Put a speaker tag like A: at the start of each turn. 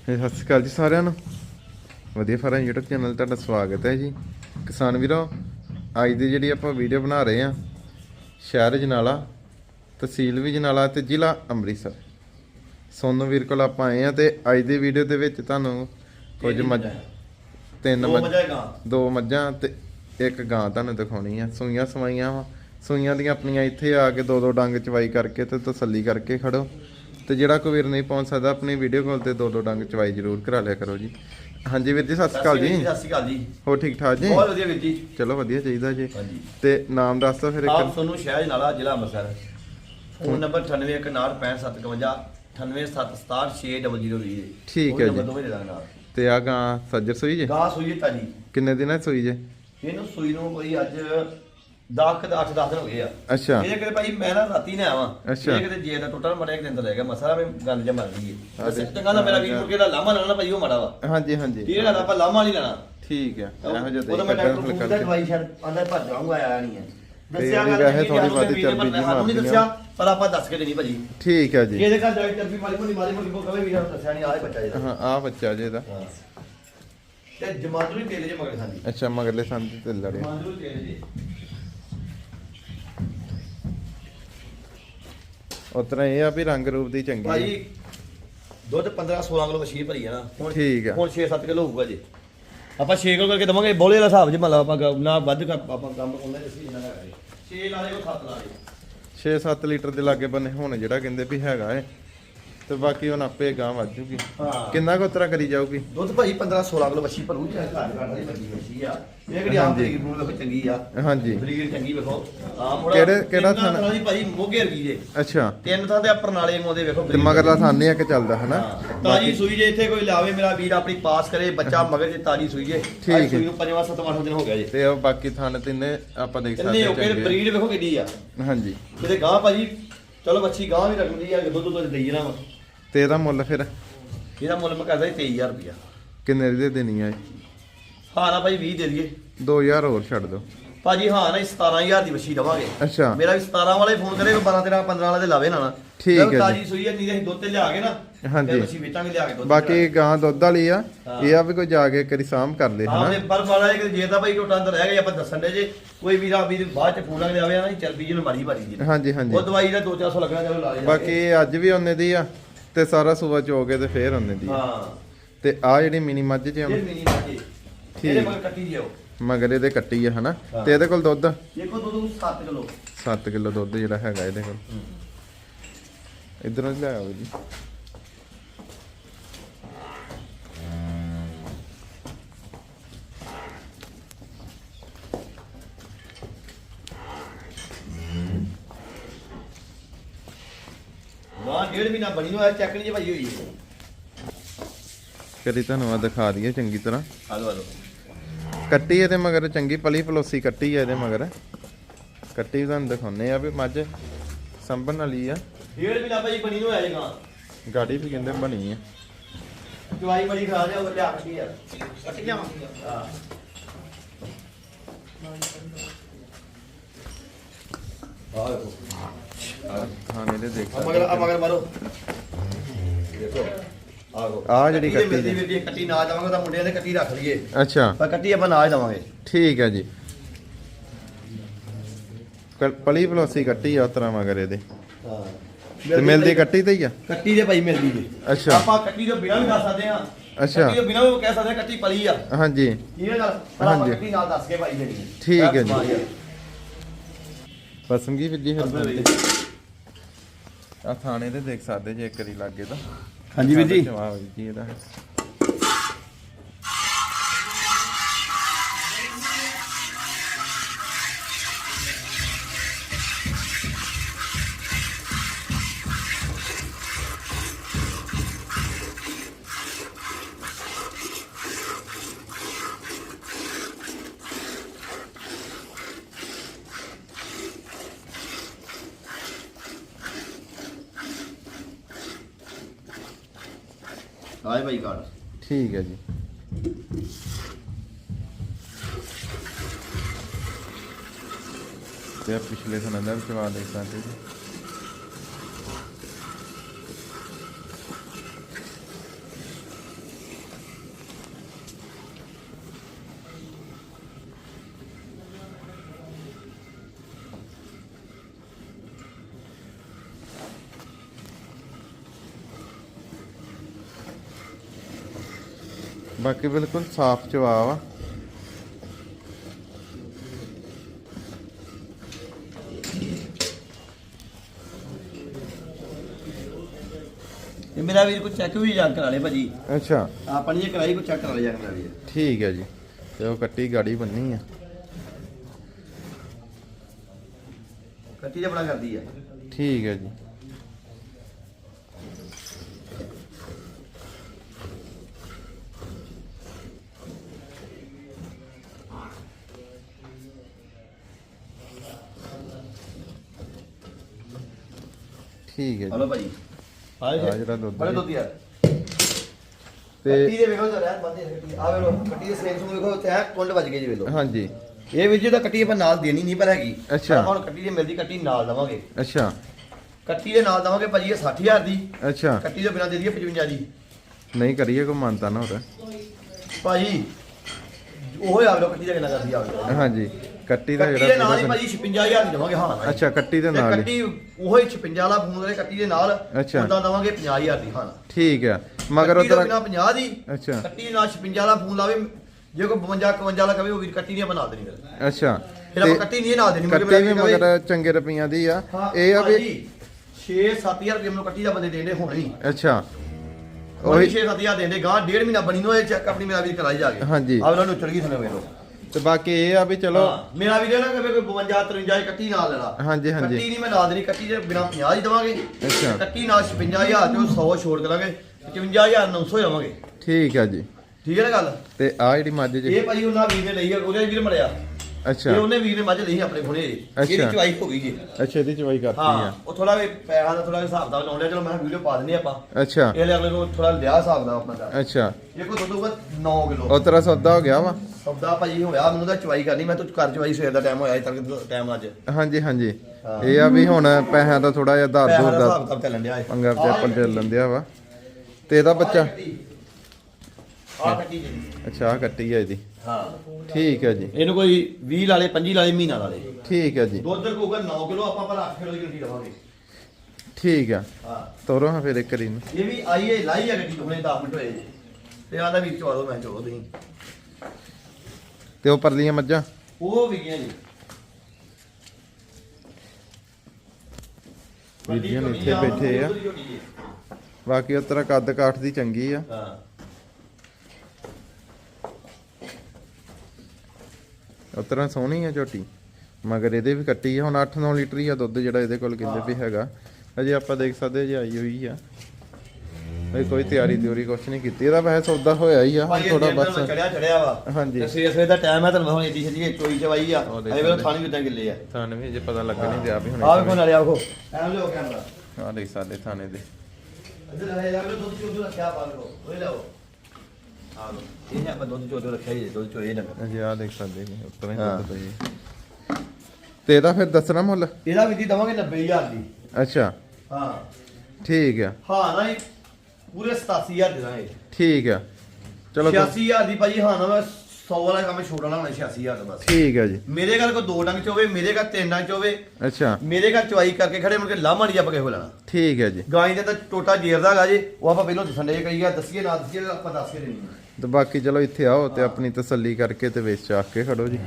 A: ਸਤਿ ਸ਼੍ਰੀ ਅਕਾਲ ਜੀ ਸਾਰਿਆਂ ਨੂੰ। ਵਧੀਆ ਫਾਰਮ YouTube ਚੈਨਲ ਤੁਹਾਡਾ ਸਵਾਗਤ ਹੈ ਜੀ। ਕਿਸਾਨ ਵੀਰੋ ਅੱਜ ਦੀ ਜਿਹੜੀ ਆਪਾਂ ਵੀਡੀਓ ਬਣਾ ਰਹੇ ਆ ਸ਼ਹਿਰ ਜਨਾਲਾ ਤਹਿਸੀਲ ਵੀ ਜਨਾਲਾ ਤੇ ਜ਼ਿਲ੍ਹਾ ਅੰਮ੍ਰਿਤਸਰ। ਸੋਨੂ ਵੀਰ ਕੋਲ ਆਪਾਂ ਆਏ ਆ ਤੇ ਅੱਜ ਦੀ ਵੀਡੀਓ ਦੇ ਵਿੱਚ ਤੁਹਾਨੂੰ ਕੁਝ ਮੱਝ ਤਿੰਨ
B: ਦੋ
A: ਮੱਝ ਦੋ ਮੱਝਾਂ ਤੇ ਇੱਕ ਗਾਂ ਤੁਹਾਨੂੰ ਦਿਖਾਉਣੀ ਆ। ਸੂਈਆਂ ਸਵਾਈਆਂ ਵਾ। ਸੂਈਆਂ ਦੀਆਂ ਆਪਣੀਆਂ ਇੱਥੇ ਆ ਕੇ ਦੋ ਦੋ ਡੰਗ ਚਵਾਈ ਕਰਕੇ ਤੇ ਤਸੱਲੀ ਕਰਕੇ ਖੜੋ। ਤੇ ਜਿਹੜਾ ਕੋਈ ਵੀਰ ਨਹੀਂ ਪਹੁੰਚ ਸਕਦਾ ਆਪਣੀ ਵੀਡੀਓ ਕਾਲ ਤੇ ਦੋ ਦੋ ਡੰਗ ਚਵਾਈ ਜ਼ਰੂਰ ਕਰਾ ਲਿਆ ਕਰੋ ਜੀ। ਹਾਂਜੀ ਵੀਰ ਜੀ ਸਤਿ ਸ਼੍ਰੀ ਅਕਾਲ ਜੀ।
B: ਸਤਿ ਸ਼੍ਰੀ ਅਕਾਲ ਜੀ।
A: ਹੋ ਠੀਕ ਠਾਕ ਜੀ?
B: ਬਹੁਤ ਵਧੀਆ ਵੀਰ ਜੀ।
A: ਚਲੋ ਵਧੀਆ ਚਾਹੀਦਾ ਜੀ।
B: ਹਾਂਜੀ।
A: ਤੇ ਨਾਮ ਦੱਸ ਦਿਓ ਫਿਰ
B: ਆਪ
A: ਇੱਕ
B: ਤੁਹਾਨੂੰ ਸ਼ਹਿਰ ਨਾਲਾ ਜ਼ਿਲ੍ਹਾ ਅੰਮ੍ਰਿਤਸਰ। ਫੋਨ ਨੰਬਰ 9819655752 9877676020
A: ਠੀਕ ਹੈ ਜੀ। ਤੇ ਆ ਗਾਂ ਸੱਜਰ ਸੂਈ ਜੀ?
B: ਗਾਂ ਸੂਈ ਹੈ ਤਾਜੀ।
A: ਕਿੰਨੇ ਦਿਨਾਂ ਸੂਈ ਜੇ?
B: ਇਹਨੂੰ ਸੂਈ ਨੂੰ ਕੋਈ ਅੱਜ 10 8 10 ਦਿਨ ਹੋ ਗਏ ਆ।
A: ਅੱਛਾ।
B: ਇਹ ਕਿਤੇ ਭਾਈ ਮੈਂ ਨਾ ਰਾਤੀ ਨੇ ਆਵਾਂ
A: ਅੱਛਾ।
B: ਇਹ ਕਿਤੇ ਜੇ ਦਾ ਟੋਟਲ ਮੜਿਆ ਇੱਕ ਦਿਨ ਤਾਂ ਲੈ ਗਿਆ ਮਸਲਾ ਮੈਂ ਗੱਲ ਜਮਾ ਰਹੀ ਹੈ
A: ਹਾਂਜੀ।
B: ਚੰਗਾ ਨਾ ਮੇਰਾ ਵੀਰ ਮੁਰਗੇ ਦਾ ਲਾਮਾ ਲੈਣਾ ਭਾਈ ਉਹ ਮਾੜਾ ਵਾ।
A: ਹਾਂਜੀ ਹਾਂਜੀ।
B: ਠੀਕ ਹੈ ਨਾ ਆਪਾਂ ਲਾਮਾ ਨਹੀਂ ਲੈਣਾ।
A: ਠੀਕ ਹੈ ਇਹੋ ਜਿਹਾ
B: ਉਹਦਾ
A: ਦੇ
B: ਮੈਂ ਡਾਕਟਰ ਪੁੱਛਦਾ
A: ਕਰਕੇ।
B: ਦਵਾਈ ਸ਼ਾਇਦ ਆਂਦਾ ਭੱਜ ਜਾਊਂਗਾ ਆਇਆ ਨਹੀਂ ਹੈ।
A: ਤੇ ਇਹਦੀ ਵੈਸੇ ਥੋੜ੍ਹੀ ਬਹੁਤੀ ਚਰਬੀ ਜਿਹੀ
B: ਸਾਨੂੰ ਨਹੀਂ ਦੱਸਿਆ ਪਰ ਆਪਾਂ ਦੱਸ ਕੇ ਦੇਣੀ ਭਾਜੀ।
A: ਠੀਕ ਹੈ ਜੀ।
B: ਇਹਦੇ ਘਰ ਜਾ ਕੇ ਚਰਬੀ ਮਾਰੀ ਮੋਟੀ ਮਾਰੀ ਮੋਟੀ ਕੋ ਕਵੇ ਵੀ ਸਾਨੂੰ ਦੱਸਿਆ ਨਹੀਂ ਆਹ ਹੀ ਬੱਚਾ ਜਿਹੜਾ।
A: ਹਾਂ ਆ ਬੱਚਾ ਜੇ
B: ਹਾਂ। ਤੇ ਜਮਾਂਦਰੂ ਤੇਲ ਜੇ ਮਗਰ ਸਾਡੀ
A: ਅੱਛਾ ਮਗਰਲੇ ਸੰਦ ਤੇ ਲੜਿਆ
B: ਜਮਾਂਦਰੂ ਤੇਲ ਜੇ।
A: ਉਤਰਾ ਇਹ ਆ ਵੀ ਰੰਗ ਰੂਪ ਦੀ ਚੰਗੀ
B: ਭਾਜੀ ਦੁੱਧ 15 16 ਕਿਲੋ ਮਸ਼ੀਨ ਭਰੀ ਆ ਨਾ। ਹੁਣ
A: ਠੀਕ ਆ।
B: ਹੁਣ 6-7 ਕਿਲੋ ਹੋਊਗਾ ਜੀ। ਆਪਾਂ 6 ਕਿਲੋ ਕਰਕੇ ਦਵਾਂਗੇ ਬੋਲੇ ਦਾ ਹਿਸਾਬ ਜੀ ਮਤਲਬ ਆਪਾਂ ਗ- ਨਾ ਵੱਧ ਕਰ ਆਪਾਂ ਕੰਮ ਉਹਨਾਂ ਦੇ ਸੀ ਇਹਨਾਂ ਦਾ ਕਰਾਂਗੇ 6 ਲਾ ਦੇ ਕੋ 7 ਲਾ ਦੇ।
A: 6-7 ਲੀਟਰ ਦੇ ਲਾਗੇ ਬੰਨੇ ਹੁਣ ਜਿਹੜਾ ਕਹਿੰਦੇ ਵੀ ਹੈਗਾ ਏ। ਤੇ ਬਾਕੀ ਹੁਣ ਆਪੇ ਗਾਂ ਵੱਧ ਜੂਗੀ।
B: ਹਾਂ।
A: ਕਿੰਨਾ ਕੁ ਉਤਰਾ ਕਰੀ ਜਾਊਗੀ?
B: ਦੁੱਧ ਭਾਜੀ 15 16 ਕਿਲੋ ਮੱਛੀ ਭਰੂ ਚਾਹੇ ਘਰ ਘਰ ਦੀ ਮੱਛੀ ਮੱਛੀ ਆ। ਇਹ ਕਿਹੜੀ ਆਮ
A: ਹਾਂਜੀ।
B: ਬਰੀਡ ਨੂੰ ਚੰਗੀ ਆ।
A: ਹਾਂਜੀ।
B: ਬਰੀਡ ਚੰਗੀ ਵੇਖੋ। ਆਮ ਥੋੜਾ
A: ਕਿਹੜੇ- ਕਿਹੜਾ
B: ਤਿੰਨ
A: ਥਾਂ?
B: ਤਰ੍ਹਾਂ ਦੀ ਭਾਜੀ ਮੋਗੇ ਰਗੀ ਜੇ।
A: ਅੱਛਾ।
B: ਤਿੰਨ ਥਾਂ ਤੇ ਪ੍ਰਣਾਲੇ ਮੋਦੇ ਵੇਖੋ
A: ਤੇ ਮਗਰਲਾ ਥਾਨੇ ਆ ਕੇ ਚੱਲਦਾ ਹਨਾ?
B: ਹਾਂ। ਤਾਜੀ ਸੂਈ ਜੇ ਇੱਥੇ ਕੋਈ ਲਾਵੇ ਮੇਰਾ ਵੀਰ ਆਪਣੀ ਪਾਸ ਕਰੇ ਬੱਚਾ ਮਗਰ ਜੇ ਤਾਜੀ ਸੂਈ ਜੇ।
A: ਠੀਕ ਹੈ।
B: ਸੂਈ ਨੂੰ ਪੰਜਵਾਂ ਸੱਤਵਾਂ ਅੱਠਵਾਂ ਦਿਨ ਹੋ ਗਿਆ ਜੇ।
A: ਤੇ ਉਹ ਬਾਕੀ ਥਾਨੇ ਤਿੰਨੇ ਆਪਾਂ ਦੇਖ ਸਕਦੇ
B: ਹੋ ਕੇ
A: ਚੰਗੇ
B: ਬਰੀਡ ਵੇਖੋ ਕਿੱਡੀ ਆ।
A: ਆ। ਹਾਂਜੀ।
B: ਕਿਤੇ ਗਾਂ ਭਾਜੀ ਚਲੋ ਮੱਛੀ ਗਾਂ ਵੀ ਰੱਖਦੀ ਆ ਦੁੱਧ ਦੁੱਧ ਦੇਈ ਨਾ
A: ਤੇ ਇਹਦਾ ਮੁੱਲ ਫਿਰ?
B: ਇਹਦਾ ਮੁੱਲ ਮੈਂ ਕਰਦਾ 23000 ਰੁਪਇਆ।
A: ਕਿੰਨੇ ਦੀ ਦੇਣੀ ਆ
B: ਹਾਂ ਨਾ ਭਾਈ 20 ਦੇ ਦਈਏ।
A: 2000 ਹੋਰ ਛੱਡ ਦਿਓ।
B: ਭਾਜੀ ਹਾਂ ਨਾ 17000 ਦੀ ਮੱਛੀ ਦਵਾਂਗੇ।
A: ਅੱਛਾ।
B: ਮੇਰਾ ਵੀ 17 ਵਾਲੇ ਫੋਨ ਕਰੇ 12 13 15 ਵਾਲੇ ਦੇ ਲਾਵੇ ਨਾ ਨਾ।
A: ਠੀਕ ਹੈ ਜੀ।
B: ਤਾਜੀ ਸੂਈ ਹੈ ਨਹੀਂ ਤੇ ਅਸੀਂ ਦੁੱਧ ਤੇ ਲਿਆ ਕੇ ਨਾ
A: ਹਾਂਜੀ।
B: ਮੱਛੀ ਵੇਚਾਂਗੇ ਲਿਆ ਕੇ ਦੁੱਧ
A: ਬਾਕੀ ਗਾਂ ਦੁੱਧ ਵਾਲੀ ਆ
B: ਹਾਂ।
A: ਇਹ ਆ ਵੀ ਕੋਈ ਜਾ ਕੇ ਕਰੀ ਸਾਂਭ ਕਰ ਲੇ
B: ਹਾਂ
A: ਹਨਾ?
B: ਮਾੜਾ ਜਿਹਾ ਕਿ ਜੇ ਤਾਂ ਭਾਈ ਟੋਟਾ ਅੰਦਰ ਰਹਿ ਗਿਆ ਆਪਾਂ ਦੱਸਣ ਦੇ ਜੇ ਕੋਈ ਵੀਰਾ ਵੀਰ ਬਾਅਦ ਚ ਫੋਨ ਲੱਗ ਜਾਵੇ ਨਾ ਚਰਬੀ ਜਿਹਨੂੰ ਮਾਰੀ ਮਾਰੀ ਜੀ।
A: ਹਾਂਜੀ ਹਾਂਜੀ।
B: ਉਹ ਦਵਾਈ ਦਾ 2-400 ਲੱਗਣਾ ਚਲੋ ਲਾ ਦੇ
A: ਬਾਕੀ ਇਹ ਅੱਜ ਵੀ ਉਹਨੇ ਦੀ ਆ। ਤੇ ਸਾਰਾ ਸੂਆ ਚੋ ਕੇ ਤੇ ਫੇਰ ਉਹਨੇ ਦੀ।
B: ਹਾਂ।
A: ਤੇ ਆ ਜਿਹੜੀ ਮਿਨੀ ਮੱਝ ਚ
B: ਇਹ ਮਿਨੀ ਮਾਜੀ
A: ਠੀਕ।
B: ਇਹਦੇ ਮਗਰ ਕੱਟੀ ਜਿਓ।
A: ਮਗਰ ਇਹਦੇ ਕੱਟੀ ਆ ਹਨਾ?
B: ਹਾਂ।
A: ਤੇ ਇਹਦੇ ਕੋਲ ਦੁੱਧ?
B: ਦੇਖੋ ਦੁੱਧ 7 ਕਿਲੋ।
A: 7 ਕਿਲੋ ਦੁੱਧ ਜਿਹੜਾ ਹੈਗਾ ਇਹਦੇ ਕੋਲ। ਇਧਰੋਂ ਲੈ ਆਓ ਜੀ।
B: ਡੇਢ ਮਹੀਨਾ ਬਣੀ ਹੋਇਆ ਚੈੱਕ ਨਹੀਂ ਭਾਈ ਹੋਈ ਹੈ
A: ਕਰੀ ਤੁਹਾਨੂੰ ਆ ਦਿਖਾ ਦਈਏ ਚੰਗੀ ਤਰ੍ਹਾਂ।
B: Hello hello.
A: ਕੱਟੀ ਇਹਦੇ ਮਗਰ ਚੰਗੀ ਪਲੀ ਪਲੋਸੀ ਕੱਟੀ ਆ ਇਹਦੇ ਮਗਰ। ਕੱਟੀ ਤੁਹਾਨੂੰ ਦਿਖਾਉਨੇ ਆ ਵੀ ਮੱਝ ਸੰਭਣ ਵਾਲੀ ਆ।
B: ਡੇਢ ਮਹੀਨਾ ਭਾਈ ਬਣੀ ਹੋਇਆ ਜੇਗਾ
A: ਗਾੜੀ ਵੀ ਕਹਿੰਦੇ ਬਣੀ ਆ।
B: ਦਵਾਈ ਬੜੀ ਖਾ ਲਿਆ ਉਹ ਲਿਆ ਕੇ ਯਾਰ ਕੱਟੀਆਂ ਹਾਂ। ਆਹ ਦੇਖੋ।
A: ਹਾਂ ਇਹਦੇ ਦੇਖ
B: ਆ ਮਗਰ ਆ ਮਗਰ ਮਾਰੋ। ਦੇਖੋ ਆਹੋ।
A: ਆਹ ਜਿਹੜੀ ਕੱਟੀ ਜੀ।
B: ਮਿਲਦੀ ਕੱਟੀ ਨਾ ਜਾਵਾਂਗੇ ਤਾਂ ਮੁੰਡਿਆਂ ਦੇ ਕੱਟੀ ਰੱਖ ਲਈਏ।
A: ਅੱਛਾ।
B: ਪਰ ਕੱਟੀ ਆਪਾਂ ਨਾ ਹੀ ਦਵਾਂਗੇ
A: ਠੀਕ ਹੈ ਜੀ। ਕ- ਪਲੀ ਪਲੋਸੀ ਕੱਟੀ ਆ ਉਤਰਾ ਮਗਰ ਇਹਦੇ।
B: ਹਾਂ।
A: ਤੇ ਮਿਲਦੀ ਕੱਟੀ ਤੇ ਹੀ ਆ?
B: ਕੱਟੀ ਦੇ ਭਾਈ ਮਿਲਦੀ ਜੀ।
A: ਅੱਛਾ।
B: ਆਪਾਂ ਕੱਟੀ ਤੋਂ ਬਿਨਾਂ ਵੀ ਦੱਸ ਸਕਦੇ ਹਾਂ।
A: ਅੱਛਾ।
B: ਕੱਟੀ ਤੋਂ ਬਿਨਾਂ ਵੀ ਕਹਿ ਸਕਦੇ ਹਾਂ ਕੱਟੀ ਪਲੀ ਆ।
A: ਹਾਂਜੀ।
B: ਠੀਕ ਹੈ ਗੱਲ ਆਪਾਂ। ਕੱਟੀ ਨਾਲ ਦੱਸ ਕੇ ਭਾਈ ਦੇਣੀ
A: ਠੀਕ ਹੈ ਜੀ।
B: ਜੀ
A: ਪਸੰਗੀ ਵੀ ਜੀ ਫਿਰ। ਆ ਥਾਣੇ ਤੇ ਦੇਖ ਸਕਦੇ ਜੇ ਇੱਕ ਵਾਰੀ ਲੱਗੇ ਤਾਂ।
B: ਹਾਂਜੀ ਵੀਰ ਜੀ।
A: ਜਵਾਬ ਜੀ ਇਹਦਾ
B: ਆਏ ਭਾਈ ਕਾਰਡ।
A: ਠੀਕ ਹੈ ਜੀ। ਤੇ ਪਿਛਲੇ ਸਨਾਂ ਦਾ ਵੀ ਜਵਾਬ ਦੇਖ ਸਕਦੇ ਜੀ। ਬਾਕੀ ਬਿਲਕੁਲ ਸਾਫ਼ ਜਵਾਬ ਆ।
B: ਇਹ ਮੇਰਾ ਵੀਰ ਕੋਈ ਚੈੱਕ ਵੀ ਜਾ ਕਰਾ ਲੇ ਭਾਜੀ।
A: ਅੱਛਾ।
B: ਆਪਾਂ ਨੇ ਇਹ ਕਰਾਈ ਕੋਈ ਚੈੱਕ ਕਰਾ ਲੈ ਜਾ ਮੇਰਾ ਵੀਰ
A: ਠੀਕ ਹੈ ਜੀ। ਤੇ ਉਹ ਕੱਟੀ ਗਾੜੀ ਬੰਨੀ ਆ।
B: ਕੱਟੀ ਬੜਾ ਕਰਦੀ ਆ।
A: ਠੀਕ ਹੈ ਜੀ। ਠੀਕ ਹੈ ਜੀ।
B: ਹਲੋ ਭਾਜੀ
A: ਆਹ ਜਿਹੜਾ ਦੁੱਧ
B: ਬੜੇ
A: ਜੀ।
B: ਦੁੱਧ ਯਾਰ।
A: ਤੇ
B: ਕੱਟੀ ਦੇ ਵੇਖੋ ਜਰਾ ਬੰਦੇ ਕੱਟੀ। ਆ ਵੇਖੋ ਕੱਟੀ ਦੇ ਸੇਮ ਨੂੰ ਵੇਖੋ ਤੇ ਕੁੰਡ ਵੱਜ ਗਏ ਜੀ ਵੇਖੋ।
A: ਹਾਂਜੀ।
B: ਇਹ ਵੀਰ ਜੀ ਤਾਂ ਕੱਟੀ ਆਪਾਂ ਨਾਲ ਦੇਣੀ ਨਹੀਂ ਪਰ ਹੈਗੀ।
A: ਅੱਛਾ।
B: ਆਪਾਂ ਹੁਣ ਕੱਟੀ ਦੀ ਮਿਲਦੀ ਕੱਟੀ ਨਾਲ ਦਵਾਂਗੇ।
A: ਅੱਛਾ।
B: ਕੱਟੀ ਦੇ ਨਾਲ ਦਵਾਂਗੇ ਭਾਜੀ ਇਹ 60000 ਦੀ।
A: ਅੱਛਾ।
B: ਕੱਟੀ ਦੇ ਬਿਨਾਂ ਦੇ ਦਈਏ 55 ਦੀ।
A: ਨਹੀਂ ਕਰੀਏ ਕੋਈ ਮੰਨਤਾ ਨਾ ਹੋਰ।
B: ਭਾਜੀ ਉਹ ਆ ਲੋ ਕੱਟੀ ਦਾ ਕਿੰਨਾ ਕਰਦੀ ਆ। ਵੇਖੋ।
A: ਹਾਂਜੀ। ਕੱਟੀ ਦਾ
B: ਕੱਟੀ ਦੇ ਨਾਲ ਹੀ
A: ਜਿਹੜਾ
B: ਭਾਜੀ 56000 ਦੀ ਦਵਾਂਗੇ ਹਾਂ
A: ਅੱਛਾ ਕੱਟੀ ਦੇ
B: ਤੇ
A: ਨਾਲ ਹੀ?
B: ਕੱਟੀ ਉਹ ਹੀ 56 ਵਾਲਾ ਫੋਨ ਕਰੇ ਕੱਟੀ ਦੇ ਨਾਲ
A: ਅੱਛਾ।
B: ਉਦਾਂ ਦਵਾਂਗੇ 50000 ਦੀ ਹਾਂ।
A: ਠੀਕ ਹੈ ਮਗਰ
B: ਕੱਟੀ ਦੇ
A: ਉਧਰ
B: ਬਿਨਾਂ 50 ਦੀ
A: ਅੱਛਾ।
B: ਕੱਟੀ ਦੇ ਨਾਲ 56 ਵਾਲਾ ਫੋਨ ਲਾਵੇ ਜੇ ਕੋਈ 52 51 ਵਾਲਾ ਕਵੇ ਉਹ ਵੀਰ ਕੱਟੀ ਨਹੀਂ ਬਣਾ ਦੇਣੀ ਫਿਰ।
A: ਅੱਛਾ।
B: ਫਿਰ ਆਪਾਂ
A: ਤੇ
B: ਕੱਟੀ ਨਹੀਂ ਨਾ ਦੇਣੀ
A: ਕੱਟੀ ਵੀ ਮਗਰ ਚੰਗੇ ਰੁਪਈਆਂ ਦੀ ਆ। ਇਹ ਆ ਵੀ
B: 6-7000 ਰੁਪਏ ਮੈਨੂੰ ਕੱਟੀ ਦਾ ਬੰਦੇ ਦੇਣੇ ਹੋਣੇ
A: ਅੱਛਾ।
B: ਉਹੀ
A: ਉਹੀ
B: 6-7000 ਦੇਣੇ ਗਾਂ ਡੇਢ ਮਹੀਨਾ ਬਣੀ ਨੂੰ ਇਹ ਚੈੱਕ ਆਪਣੀ ਮੇਰਾ ਵੀਰ ਕਰਾਈ ਜਾ ਕੇ।
A: ਹਾਂਜੀ।
B: ਆਹ ਉਹਨਾਂ ਨੂੰ ਚੜ ਗਈ ਥਲੇ
A: ਤੇ ਬਾਕੀ ਇਹ ਆ ਵੀ ਚਲੋ
B: ਮੇਰਾ ਵੀਰ ਨਾ ਕਵੇ ਕੋਈ 52 53 ਕੱਟੀ ਨਾਲ ਲੈਣਾ।
A: ਹਾਂਜੀ, ਹਾਂਜੀ।
B: ਕੱਟੀ ਨਹੀਂ ਮੈਂ ਨਾ ਦੇਣੀ ਕੱਟੀ ਦੇ ਬਿਨਾ 50 ਹੀ ਦਵਾਂਗੇ।
A: ਅੱਛਾ।
B: ਕੱਟੀ ਨਾਲ 56000 ਤੇ 100 ਛੋੜ ਕਰਾਂਗੇ 55900 ਲਵਾਂਗੇ
A: ਠੀਕ ਆ ਜੀ।
B: ਠੀਕ ਹੈ ਨਾ ਗੱਲ?
A: ਤੇ ਆ ਜਿਹੜੀ ਮੱਝ ਜੀ
B: ਇਹ ਭਾਜੀ ਉਹਨਾਂ ਵੀਰ ਨੇ ਲਈ ਆ ਉਹਦੇ ਵੀਰ ਮੜਿਆ
A: ਅੱਛਾ।
B: ਇਹ ਉਹਨੇ ਵੀਰ ਨੇ ਮੱਝ ਲਈ ਸੀ ਆਪਣੇ ਇਹਦੀ
A: ਅੱਛਾ।
B: ਚੁਆਈ ਹੋ ਗਈ ਜੀ।
A: ਅੱਛਾ ਇਹਦੀ ਚਵਾਈ ਕਰਤੀ
B: ਹਾਂ
A: ਆ
B: ਉਹ ਥੋੜਾ ਵੀ ਪੈਸਾ ਦਾ ਥੋੜਾ ਹਿਸਾਬ ਦਾ ਲਾਉਣ ਲਿਆ ਚਲੋ ਮੈਂ ਵੀਡੀਓ ਪਾ ਦਿੰਦੇ ਆਪਾਂ।
A: ਅੱਛਾ।
B: ਇਹ ਅਗਲੇ ਨੂੰ ਥੋੜਾ ਲਿਆ ਹਿਸਾਬ ਦਾ ਆਪਣਾ ਦਾ
A: ਅੱਛਾ।
B: ਇਹ ਕੋ ਦੁੱਧ ਹੋਊਗਾ 9 ਕਿਲੋ।
A: ਉਹ ਤੇਰਾ ਸੌਦਾ ਹੋ ਗਿਆ ਵਾ।
B: ਸੌਦਾ ਭਾਜੀ ਹੋਇਆ ਮੈਨੂੰ ਤਾਂ ਚੁਆਈ ਕਰਨੀ ਮੈਂ ਤਾਂ ਕਰ ਚੁਆਈ ਸਵੇਰ ਦਾ ਟਾਈਮ ਹੋਇਆ ਅਜੇ ਤੱਕ ਟਾਈਮ ਅੱਜ।
A: ਹਾਂਜੀ ਹਾਂਜੀ। ਇਹ ਆ ਵੀ ਹੁਣ ਪੈਸਿਆਂ ਦਾ ਥੋੜਾ ਜਿਹਾ ਦਰ
B: ਪੈਸਾ
A: ਦੂਰ
B: ਦਾ
A: ਦਾ
B: ਹਿਸਾਬ ਕਿਤਾਬ ਚੱਲਣ ਡਿਆ
A: ਪੰਗਾ ਚੱਪਲ ਚੱਲਣ ਦਿਆ ਵਾ। ਤੇ ਇਹਦਾ ਬੱਚਾ?
B: ਆ ਕੱਟੀ ਜੀ।
A: ਅੱਛਾ ਆਹ ਕੱਟੀ ਆ ਇਹਦੀ।
B: ਹਾਂ।
A: ਠੀਕ ਹੈ ਜੀ।
B: ਇਹਨੂੰ ਕੋਈ 20 ਲਾਲੇ 25 ਲਾਲੇ ਮਹੀਨਾ ਲਾਲੇ
A: ਠੀਕ ਹੈ ਜੀ।
B: ਦੁੱਧ ਹੋਊਗਾ 9 ਕਿਲੋ ਆਪਾਂ ਪਰ 8 ਕਿਲੋ ਦੀ ਗੱਡੀ ਲਵਾਂਗੇ
A: ਠੀਕ ਆ।
B: ਹਾਂ।
A: ਤੋਰੋ ਹਾਂ ਫਿਰ ਇੱਕ ਰੀ ਨੂੰ
B: ਇਹ ਵੀ ਆਈ ਹੈ ਲਾਈ ਹੈ ਗੱਡੀ ਹੁਣੇ 10 ਮਿੰਟ ਹੋਏ ਜੀ ਤੇ ਆਦਾ ਵੀ ਚਵਾ ਦੋ ਮੈਂ ਚਵਾ ਤੁਸੀਂ।
A: ਤੇ ਉਹ ਪਰਲੀਆਂ ਮੱਝਾਂ?
B: ਉਹ ਵੀ ਗਿਆ ਜੀ
A: ਵੀਡੀਓ ਨੇ ਇੱਥੇ ਬੈਠੇ ਆ। ਬਾਕੀ ਉਹ ਤੇਰਾ ਕੱਦ ਕਾਠ ਦੀ ਚੰਗੀ ਆ।
B: ਹਾਂ।
A: ਉਹ ਤਰ੍ਹਾਂ ਸੋਹਣੀ ਆ ਝੋਟੀ। ਮਗਰ ਇਹਦੇ ਵੀ ਕੱਟੀ ਆ। ਹੁਣ 8-9 ਲੀਟਰ ਹੀ ਆ ਦੁੱਧ ਜਿਹੜਾ ਇਹਦੇ ਕੋਲ ਕਹਿੰਦੇ ਵੀ ਹੈਗਾ। ਅਜੇ ਆਪਾਂ ਦੇਖ ਸਕਦੇ ਜੀ ਆਈ ਹੋਈ ਆ। ਬਈ ਕੋਈ ਤਿਆਰੀ ਤਿਉਰੀ ਕੁਛ ਨਹੀਂ ਕੀਤੀ ਇਹਦਾ ਵੈਸੇ ਸੌਦਾ ਹੋਇਆ ਹੀ ਆ ਥੋੜਾ ਬਸ।
B: ਚੜਿਆ ਚੜਿਆ ਵਾ।
A: ਹਾਂਜੀ।
B: ਤੇ ਸਵੇਰ ਸਵੇਰ ਦਾ ਟਾਈਮ ਹੈ ਤੁਹਾਨੂੰ ਹੁਣ ਏਡੀ ਛੇਤੀ ਚੋਈ ਚਵਾਈ ਆ। ਅਜੇ ਵੇਲੇ। ਥਾਣੀ ਕਿਦਾਂ ਗਿੱਲੇ ਆ।
A: ਤੁਹਾਨੂੰ ਵੀ ਜੇ ਪਤਾ ਲੱਗ ਨਹੀਂ ਦਿਆ ਵੀ ਹੁਣ
B: ਆਹ ਵੇਖੋ ਨਾਲੇ ਆਖੋ ਐਂ ਲਿਓ ਕੈਮਰਾ
A: ਆ ਦੇਖ ਸਾਡੇ ਥਾਣੇ ਦੇ।
B: ਇੱਧਰ ਆ ਜਾ ਦੁੱਧ ਚੋਂ ਰੱਖਿਆ ਪਾ ਲਓ ਉਹ ਲਓ ਆ ਲਓ ਇਹ ਆਪਾਂ ਦੁੱਧ ਚੋਂ ਰੱਖਿਆ ਹੀ ਦੁੱਧ ਚੋਂ ਇਹ ਨਾ।
A: ਅਜੇ ਆ ਦੇਖ ਸਕਦੇ ਜੀ ਉੱਤਰ ਹੀ
B: ਹਾਂ।
A: ਦੁੱਧ ਪਈ ਤੇ ਇਹਦਾ ਫਿਰ ਦੱਸਣਾ ਮੁੱਲ?
B: ਇਹਦਾ ਵੀ ਦੀ ਦਵਾਂਗੇ 90000 ਦੀ।
A: ਅੱਛਾ।
B: ਹਾਂ।
A: ਠੀਕ ਆ।
B: ਹਾਂ ਨਾ ਪੂਰੇ 87000 ਦੇ ਦਾਂਗੇ।
A: ਠੀਕ ਆ। ਚਲੋ ਕੋਈ-
B: 86000 ਦੀ ਭਾਜੀ ਹਾਂ ਨਾ ਮੈਂ 100 ਵਾਲਾ ਕੰਮ ਛੋੜ ਵਾਲਾ ਹੋਣਾ 86000 ਦਾ ਬਸ।
A: ਠੀਕ ਆ ਜੀ।
B: ਮੇਰੇ ਘਰ ਕੋ ਦੋ ਡੰਗ ਚ ਹੋਵੇ ਮੇਰੇ ਘਰ ਤਿੰਨ ਡੰਗ ਚ ਹੋਵੇ
A: ਅੱਛਾ।
B: ਮੇਰੇ ਘਰ ਚਵਾਈ ਕਰਕੇ ਖੜੇ ਮੁੜ ਕੇ ਲਾਮਾ ਨਹੀਂ ਆਪਾਂ ਕਿਸੇ ਕੋਲ ਲੈਣਾ।
A: ਠੀਕ ਹੈ ਜੀ।
B: ਗਾਂ ਦੇ ਤਾਂ ਟੋਟਾ ਜੇਰ ਦਾ ਹੈਗਾ ਜੀ ਉਹ ਆਪਾਂ ਪਹਿਲਾਂ ਦੱਸਣ ਦੇ ਕਹੀਏ ਦੱਸੀਏ ਨਾ ਦੱਸੀਏ ਆਪਾਂ ਦੱਸ ਕੇ ਦੇਣੀ।
A: ਤੇ ਬਾਕੀ ਚਲੋ ਇੱਥੇ ਆਓ ਤੇ ਆਪਣੀ ਤਸੱਲੀ ਕਰਕੇ ਤੇ ਵੇਚ ਚੱਕ ਕੇ ਖੜੋ ਜੀ।